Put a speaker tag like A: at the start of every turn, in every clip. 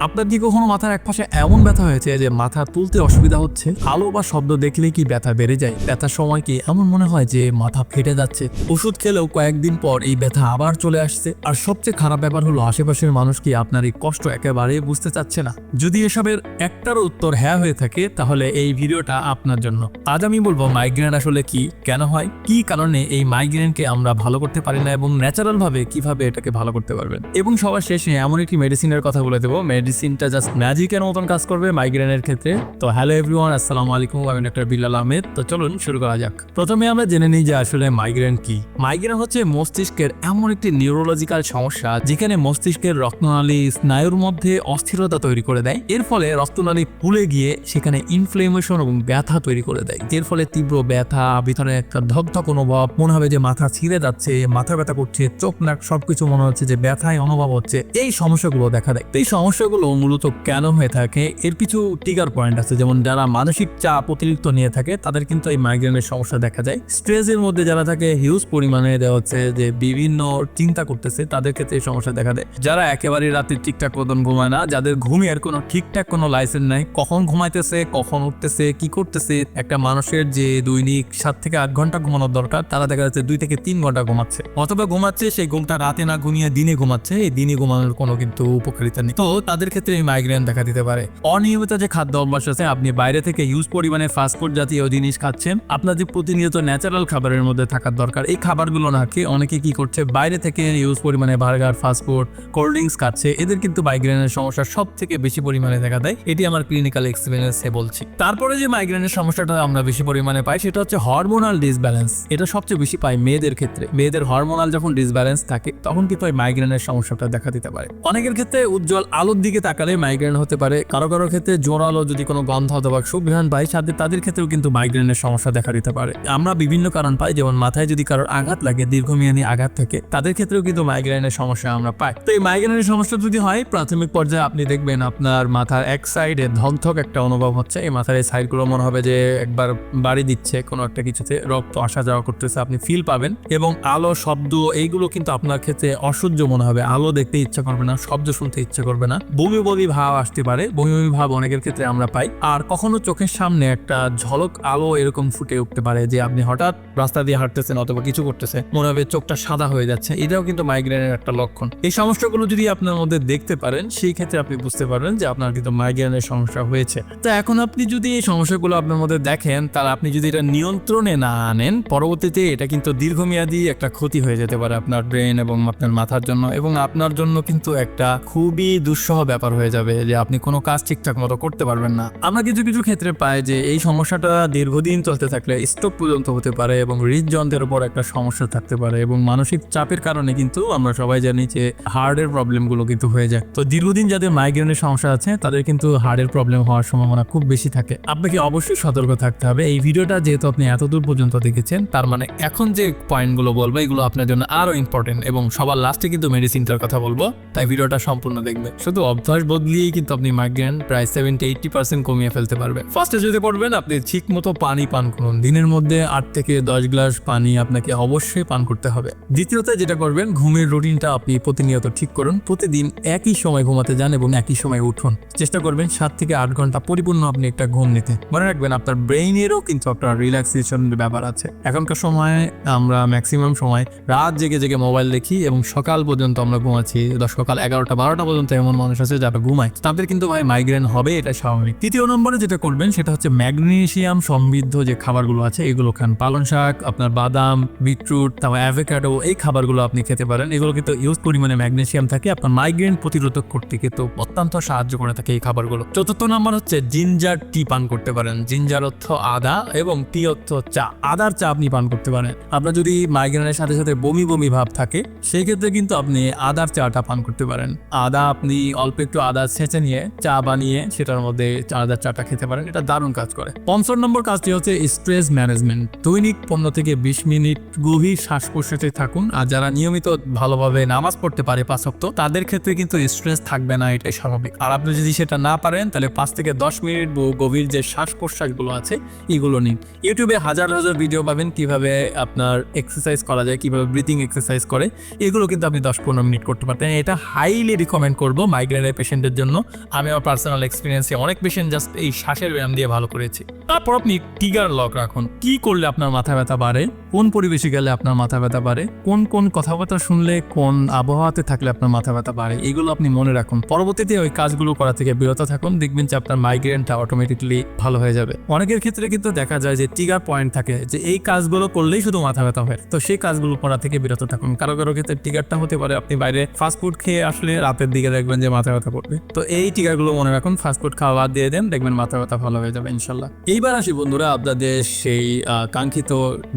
A: আপনার কি কখনো মাথার এক পাশে এমন ব্যথা হয়েছে যে মাথা তুলতে অসুবিধা হচ্ছে? আলো বা শব্দ দেখলেই কি ব্যথা বেড়ে যায়? ব্যথার সময় কি এমন মনে হয় যে মাথা ফেটে যাচ্ছে? ওষুধ খেলেও কয়েকদিন পর এই ব্যথা আবার চলে আসছে। আর সবচেয়ে খারাপ ব্যাপার হলো আশেপাশের মানুষ কি আপনার এই কষ্ট একেবারে বুঝতে চাচ্ছে না? যদি এসবের একটার উত্তর হ্যাঁ হয়ে থাকে, তাহলে এই ভিডিওটা আপনার জন্য। আজ আমি বলব মাইগ্রেন আসলে কি, কেন হয়, কি কারণে এই মাইগ্রেনকে আমরা ভালো করতে পারি না এবং ন্যাচারাল ভাবে কীভাবে এটাকে ভালো করতে পারবেন। এবং সবার শেষে এমন একটি মেডিসিনের কথা বলে দেবো মেডিসিনটা জাস্ট ম্যাজিকের মতন কাজ করবে মাইগ্রেনের ক্ষেত্রে। তো হ্যালো এভরিওয়ান আসসালামু আলাইকুম, আমি ডক্টর বিল্লাল আহমেদ। তো চলুন শুরু করা যাক। প্রথমে আমরা জেনে নিই যে আসলে মাইগ্রেন কি। মাইগ্রেন হচ্ছে মস্তিষ্কের এমন একটি নিউরোলজিক্যাল সমস্যা যেখানে মস্তিষ্কের রক্তনালী স্নায়ুর মধ্যে অস্থিরতা তৈরি করে দেয়। এর ফলে রক্তনালী ফুলে গিয়ে সেখানে ইনফ্লেমেশন এবং ব্যথা তৈরি করে দেয়। এর ফলে তীব্র ব্যথা, ভিতরে একটা ধকধক অনুভব, মনে হবে যে মাথা ছিঁড়ে যাচ্ছে, মাথা ব্যথা করছে, চোখ, নাক সবকিছু মনে হচ্ছে যে ব্যথায় অনুভব হচ্ছে। এই সমস্যাগুলো দেখা দেয়। এই সমস্যাগুলো মূলত কেন হয়ে থাকে? এর কিছু টিকার পয়েন্ট আছে, যেমন যারা মানসিক চাপ অতিরিক্ত নিয়ে থাকে, তাদের কিন্তু এই মাইগ্রেনের সমস্যা দেখা যায়। স্ট্রেসের মধ্যে যারা থাকে হিউজ পরিমাণে দেওয়া হচ্ছে যে বিভিন্ন চিন্তা করতেছে, তাদের ক্ষেত্রে এই সমস্যা দেখা দেয়। যারা একেবারে রাতে ঠিকঠাক মতন ঘুমায় না, যাদের ঘুমিয়ে কোনো ঠিকঠাক কোনো লাইসেন্স নাই, কখন ঘুমাইতেছে, কখন উঠতেছে, কি করতেছে, একটা মানুষের যে দৈনিক সাত থেকে আট ঘণ্টা ঘুমানোর দরকার, তারা দেখা যাচ্ছে দুই থেকে তিন ঘণ্টা ঘুমাচ্ছে। অথবা ঘুমাচ্ছে, সেই ঘুমটা রাতে না ঘুমিয়ে দিনে ঘুমাচ্ছে, এই দিনে ঘুমানোর কোনো কিন্তু উপকারিতা নেই। তো তাদের ক্ষেত্রে এই মাইগ্রেন দেখা দিতে পারে। অনিয়মিত যে খাদ্য অভ্যাস আছে, আপনি বাইরে থেকে ইউজ পরিমাণে ফাস্টফুড জাতীয় জিনিস খাচ্ছেন, আপনার যে প্রতিনিয়ত ন্যাচারাল খাবারের মধ্যে থাকার দরকার, এই খাবারগুলো না খেয়ে অনেকে কি করছে, বাইরে থেকে ইউজ পরিমাণে বার্গার ফাস্টফুড কোল্ড ড্রিঙ্কস খাচ্ছে, এদের কিন্তু মাইগ্রেনের সমস্যা সব থেকে বেশি পরিমাণে দেখা দেয়, এটি আমার ক্লিনিক্যাল এক্সপিরিয়েন্সে বলছি। তারপরে যে মাইগ্রেনের সমস্যাটা আমরা বেশি পরিমাণে পাই, সেটা হচ্ছে হরমোনাল ডিসব্যালেন্স এটা সবচেয়ে বেশি পাই মেয়েদের ক্ষেত্রে। মেয়েদের হরমোনাল যখন ডিসব্যালেন্স থাকে, তখন কিন্তু মাইগ্রেনের সমস্যাটা দেখা দিতে পারে। অনেকের ক্ষেত্রে উজ্জ্বল আলোর দিকে তাকালে মাইগ্রেন হতে পারে। কারও কারও ক্ষেত্রে জোরালো যদি কোনো গন্ধ অথবা সুঘ্রাণ পাই সাথে তাদের ক্ষেত্রেও কিন্তু মাইগ্রেনের সমস্যা দেখা দিতে পারে। আমরা বিভিন্ন কারণ পাই, যেমন মাথায় যদি কারোর আঘাত লাগে, দীর্ঘমেয়াদী আঘাত থাকে, তাদের ক্ষেত্রেও কিন্তু মাইগ্রেনের সমস্যা আমরা পাই। তো এই মাইগ্রেনের সমস্যা যদি হয়, প্রাথমিক পর্যায়ে আপনি দেখবেন আপনার মাথার এক সাইডে ধকধক একটা অনুভব হচ্ছে। এই মাথার এই সাইডগুলো মনে হবে যে একবার বাড়ি দিচ্ছে, কোনো একটা কিছুতে রক্ত আসা যাওয়া করতেছে, আপনি ফিল পাবেন। এবং আলো, শব্দ, এইগুলো কিন্তু আপনার ক্ষেত্রে অসহ্য মনে হবে। আলো দেখতে ইচ্ছা করবে না, শব্দ শুনতে ইচ্ছা করবে না। বমি বমি ভাব আসতে পারে। বমি বমি ভাব অনেকের ক্ষেত্রে আমরা পাই। আর কখনো চোখের সামনে একটা ঝলক আলো এরকম ফুটে উঠতে পারে যে আপনি হঠাৎ রাস্তা দিয়ে হাঁটতেছেন অথবা কিছু করতেছে মনে হবে চোখটা সাদা হয়ে যাচ্ছে। এটাও কিন্তু মাইগ্রেনের একটা লক্ষণ। এই সমস্যাগুলো যদি আপনার মধ্যে দেখতে পারেন, সেই ক্ষেত্রে আপনি বুঝতে পারবেন যে আপনার কিন্তু মাইগ্রেনের সমস্যা হয়েছে। তো এখন আপনি যদি এই সমস্যাগুলো আপনার মধ্যে দেখেন, তাহলে আপনি যদি এটা নিয়ন্ত্রণে না আনেন, পরবর্তীতে এটা কিন্তু দীর্ঘমেয়াদী একটা ক্ষতি হয়ে যেতে পারে আপনার ব্রেন এবং আপনার মাথার জন্য। এবং আপনার জন্য কিন্তু একটা খুবই দুঃসহ ব্যাপার। হয়ে যাবে যে আপনি কোনো কাজ ঠিকঠাক মতো করতে পারবেন না। আমরা কিছু কিছু ক্ষেত্রে পাই যে এই সমস্যাটা দীর্ঘদিন চলতে থাকলে স্ট্রোক পর্যন্ত হতে পারে এবং হৃদযন্ত্রের উপর একটা সমস্যা থাকতে পারে এবং মানসিক চাপের কারণে কিন্তু আমরা সবাই জানি যে হার্টের প্রবলেমগুলো কিন্তু হয়ে যায়। তো দীর্ঘদিন যাদের মাইগ্রেনের সমস্যা আছে, তাদের কিন্তু হার্টের প্রবলেম হওয়ার সম্ভাবনা খুব বেশি থাকে। আপনাকে অবশ্যই সতর্ক থাকতে হবে। এই ভিডিওটা যেহেতু আপনি এত দূর পর্যন্ত দেখেছেন, তার মানে এখন যে পয়েন্টগুলো বলব, এগুলো আপনার জন্য আরও ইম্পর্টেন্ট এবং সবার লাস্টে কিন্তু মেডিসিনটার কথা বলব, তাই ভিডিওটা সম্পূর্ণ দেখবে। শুধু অভ্যাস বদলিয়েই কিন্তু আপনি মাইগ্রেন প্রায় সেভেন্টি এইটটি পার্সেন্ট কমিয়ে ফেলতে পারবে ফার্স্টে যদি পড়বেন, আপনি ঠিক মতো পানি পান করুন। দিনের মধ্যে আট থেকে দশ গ্লাস পানি আপনাকে অবশ্যই পান করতে হবে। দ্বিতীয়ত যেটা করবেন, ঘুমের রুটিনটা আপনি প্রতিনিয়ত ঠিক করুন। প্রতিদিন একই সময় ঘুমাতে যান এবং একই সময় উঠুন। চেষ্টা করবেন সাত থেকে আট ঘণ্টা পরিপূর্ণ আপনি একটা ঘুম নিতে। মনে রাখবেন, আপনার ব্রেইনেরও কিন্তু একটা রিল্যাক্সেশনের ব্যাপার আছে। এখনকার সময় আমরা ম্যাক্সিমাম সময় রাত জেগে জেগে মোবাইল দেখি এবং সকাল পর্যন্ত আমরা ঘুমাচ্ছি। সকাল এগারোটা, বারোটা পর্যন্ত এমন মানুষ আছে যারা ঘুমায়, তাদের কিন্তু ভাই মাইগ্রেন হবে, এটা স্বাভাবিক। তৃতীয় নম্বরে যেটা করবেন, সেটা হচ্ছে ম্যাগনেশিয়াম সমৃদ্ধ যে খাবারগুলো আছে, এগুলো খান। পালং শাক, আপনার বাদাম, বিটরুট, তারপর অ্যাভোক্যাডো এই খাবারগুলো আপনি খেতে পারেন। এগুলো কিন্তু ইউজ পরিমাণে ম্যাগনেশিয়াম থাকে, আপনার মাইগ্রেন প্রতিরোধক করতে কিন্তু অত্যন্ত সাহায্য করে থাকে এই খাবারগুলো। চতুর্থ নম্বর হচ্ছে জিঞ্জার টি পান করতে পারেন। জিঞ্জার অর্থ আদা এবং টি অর্থ চা। আদার চা আপনি পান করতে পারেন। আপনার যদি মাইগ্রেনের সাথে সাথে বমি বমি ভাব থাকে সেই ক্ষেত্রে কিন্তু আপনি আদার চাটা পান করতে পারেন। আদা আপনি অল্প একটু আদা ছেঁচে নিয়ে চা বানিয়ে সেটার মধ্যে আদার চাটা খেতে পারেন। এটা দারুণ কাজ করে। পঞ্চম নম্বর কাজটি হচ্ছে স্ট্রেস ম্যানেজমেন্ট দৈনিক পনেরো থেকে বিশ মিনিট গভীর শ্বাস প্রশ্বাসে থাকুন। আর যারা নিয়মিত ভালোভাবে নামাজ পড়তে পারে পাঁচ পাঁচক্ত তাদের ক্ষেত্রে কিন্তু স্ট্রেস থাকবে না, এটাই স্বাভাবিক। আর আপনি যদি সেটা না পারেন, তাহলে পাঁচ থেকে দশ মিনিট গভীর যে শ্বাস প্রশ্বাসগুলো আছে, এগুলো নিন। ইউটিউবে হাজার হাজার ভিডিও পাবেন, কীভাবে আপনার এক্সারসাইজ করা যায়, কীভাবে ব্রিথিং এক্সারসাইজ করে। এগুলো কিন্তু আপনি দশ পনেরো মিনিট করতে পারতেন। এটা হাইলি রিকমেন্ড করব মাইগ্রেনের মাইগ্রেনের পেশেন্টের জন্য, আমি আমার পার্সোনাল এক্সপিরিয়েন্সে অনেক পেশেন্ট জাস্ট এই শ্বাসের ব্যায়াম দিয়ে ভালো করেছি। তারপর আপনি টিগার লক রাখুন। কি করলে আপনার মাথা ব্যথা বাড়ে? কোন পরিবেশে গেলে আপনার মাথা ব্যথা বাড়ে? কোন কোন কথাবার্তা শুনলে, কোন আবহাওয়াতে থাকলে আপনার মাথা ব্যথা বাড়ে? এগুলো আপনি মনে রাখুন। পরবর্তীতে ওই কাজগুলো করা থেকে বিরত থাকুন। দেখবেন যে আপনার মাইগ্রেনটা অটোমেটিকলি ভালো হয়ে যাবে। অনেকের ক্ষেত্রে কিন্তু দেখা যায় যে টিগার পয়েন্ট থাকে যে এই কাজগুলো করলেই শুধু মাথা ব্যথা হয়। তো সেই কাজগুলো করা থেকে বিরত থাকুন। কারও কারও ক্ষেত্রে টিগারটা হতে পারে আপনি বাইরে ফাস্টফুড খেয়ে আসলে রাতের দিকে দেখবেন যে মাথা ব্যথা করবে। তো এই টিকাগুলো মনে রাখুন। ফাস্টফুড খাওয়া বাদ দিয়ে দেন। দেখবেন মাথা ব্যথা ভালো হয়ে যাবে ইনশাল্লাহ। এইবার আসি বন্ধুরা আপনাদের সেই কাঙ্ক্ষিত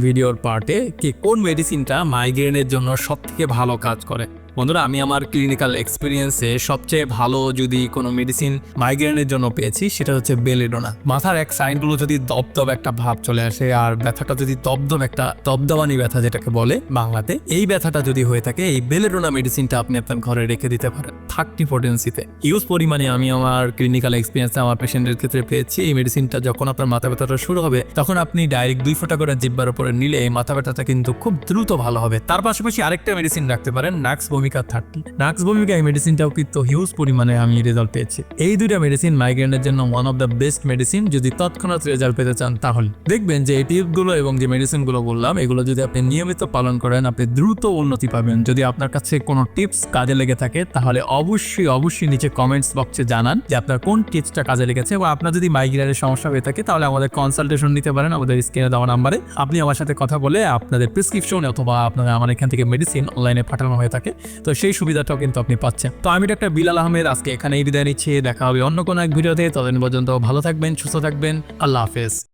A: ভিডিওর পার্টে কি কোন মেডিসিনটা মাইগ্রেনের জন্য সব থেকে ভালো কাজ করে। বন্ধুরা, আমি আমার ক্লিনিক্যাল এক্সপিরিয়েন্সে সবচেয়ে ভালো যদি কোনো মেডিসিন মাইগ্রেনের জন্য পেয়েছি, সেটা হচ্ছে বেলেডোনা মাথার এক সাইনগুলো যদি দপদপ একটা ভাব চলে আসে, আর ব্যথাটা যদি দপদপ একটা দবদবানি ব্যথা যেটাকে বলে বাংলাতে, এই ব্যথাটা যদি হয়ে থাকে, এই বেলেডোনা মেডিসিনটা আপনি আপনার ঘরে রেখে দিতে পারেন থার্টি পোটেন্সিতে ইউজ পরিমাণে আমি আমার ক্লিনিক্যাল এক্সপিরিয়েন্সে আমার পেশেন্টের ক্ষেত্রে পেয়েছি। এই মেডিসিনটা যখন আপনার মাথা ব্যথাটা শুরু হবে, তখন আপনি ডাইরেক্ট দুই ফোঁটা করে জিব্বার উপরে নিলে এই মাথা ব্যথাটা কিন্তু খুব দ্রুত ভালো হবে। তার পাশাপাশি আরেকটা মেডিসিন রাখতে পারেন নাক্স ভূমিকা থার্টি নাক্স ভূমিকা এই মেডিসিনটাও কিন্তু হিউজ পরিমাণে আমি রেজাল্ট পেয়েছি। এই দুইটা মেডিসিন মাইগ্রেনের জন্য one of the best medicine যদি তৎক্ষণাৎ রেজাল্ট পেতে চান তাহলে। দেখবেন যে এই টিপগুলো এবং যে মেডিসিনগুলো বললাম, এগুলো যদি আপনি নিয়মিত পালন করেন, আপনি দ্রুত উন্নতি পাবেন। যদি আপনার কাছে কোনো টিপস কাজে লেগে থাকে, তাহলে অবশ্যই অবশ্যই নিচে কমেন্টস বক্সে জানান যে আপনার কোন টিপসটা কাজে লেগেছে এবং আপনার যদি মাইগ্রেনের সমস্যা হয়ে থাকে, তাহলে আমাদের কনসালটেশন নিতে পারেন আমাদের স্ক্রিনে দেওয়া নাম্বারে। আপনি আমার সাথে কথা বলে আপনাদের প্রেসক্রিপশন অথবা আপনার আমার এখান থেকে মেডিসিন অনলাইনে পাঠানো হয়ে থাকে। তো সেই সুবিধাটাও কিন্তু আপনি পাচ্ছেন। তো আমি একটা বিলাল আহমেদ, আজকে এখানেই বিদায় নিচ্ছি। দেখা হবে অন্য কোনো এক ভিডিওতে। ততদিন পর্যন্ত ভালো থাকবেন, সুস্থ থাকবেন। আল্লাহ হাফেজ।